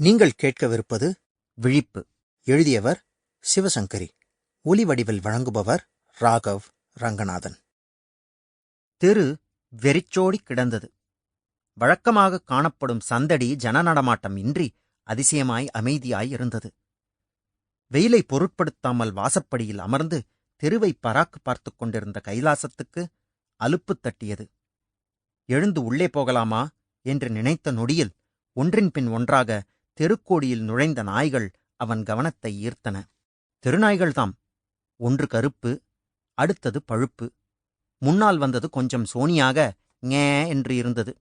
நீங்கள் கேட்கவிருப்பது விழிப்பு. எழுதியவர் சிவசங்கரி. ஒலி வடிவில் வழங்குபவர் ராகவ் ரங்கநாதன். தெரு வெறிச்சோடி கிடந்தது. வழக்கமாக காணப்படும் சந்தடி ஜன நடமாட்டம் இன்றி அதிசயமாய் அமைதியாய் இருந்தது. வெயிலை பொருட்படுத்தாமல் வாசப்படியில் அமர்ந்து தெருவை பராக்கு பார்த்துக் கொண்டிருந்த கைலாசத்துக்கு அலுப்பு தட்டியது. எழுந்து உள்ளே போகலாமா என்று நினைத்த நொடியில் ஒன்றின் பின் ஒன்றாக தெருக்கோடியில் நுழைந்த நாய்கள் அவன் கவனத்தை ஈர்த்தன. தெருநாய்கள்தாம். ஒன்று கருப்பு அடுத்தது பழுப்பு. முன்னால் வந்தது கொஞ்சம் சோனியாக ஞே என்று இருந்தது.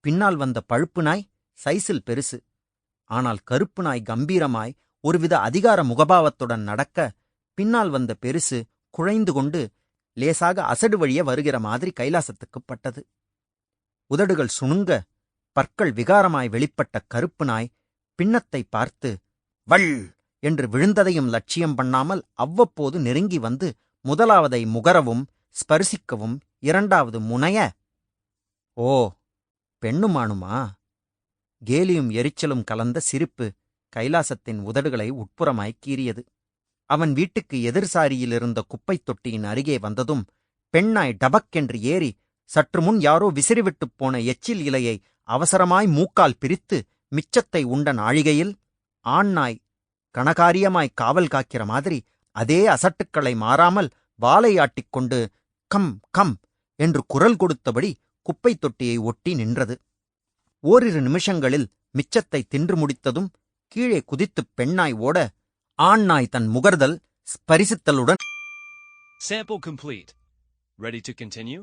பின்னால் வந்த பழுப்பு நாய் சைஸில் பெருசு. ஆனால் கருப்பு நாய் கம்பீரமாய் ஒருவித அதிகார முகபாவத்துடன் நடக்க பின்னால் வந்த பெருசு குழைந்து கொண்டு லேசாக அசடு வழிய வருகிற மாதிரி கைலாசத்துக்குப் பட்டது. உதடுகள் சுணுங்க பற்கள் விகாரமாய் வெளிப்பட்ட கருப்பு நாய் பின்னத்தை பார்த்து வள் என்று விழுந்ததையும் லட்சியம் பண்ணாமல் அவ்வப்போது நெருங்கி வந்து முதலாவதை முகரவும் ஸ்பர்சிக்கவும் இரண்டாவது முனைய ஓ பெண்ணுமானுமா? கேலியும் எரிச்சலும் கலந்த சிரிப்பு கைலாசத்தின் உதடுகளை உட்புறமாய் கீறியது. அவன் வீட்டுக்கு எதிர்சாரியில் இருந்த குப்பைத் தொட்டியின் அருகே வந்ததும் பெண்ணாய் டபக்கென்று ஏறி சற்று முன் யாரோ விசிறிவிட்டுப் போன எச்சில் இலையை அவசரமாய் மூக்கால் பிரித்து மிச்சத்தை உண்ட நாழிகையில் ஆண் நாய் கணகாரியமாய் காவல் காக்கிற மாதிரி அதே அசட்டுக்களை மாறாமல் வாலை ஆட்டிக்கொண்டு கம் கம் என்று குரல் கொடுத்தபடி குப்பைத் தொட்டியை ஒட்டி நின்றது ஓரிரு நிமிஷங்களில் மிச்சத்தை தின்று முடித்ததும் கீழே குதித்துப் பெண்ணாய் ஓட ஆண் நாய் தன் முகர்தல் ஸ்பரிசித்தலுடன் Sample complete. Ready to continue?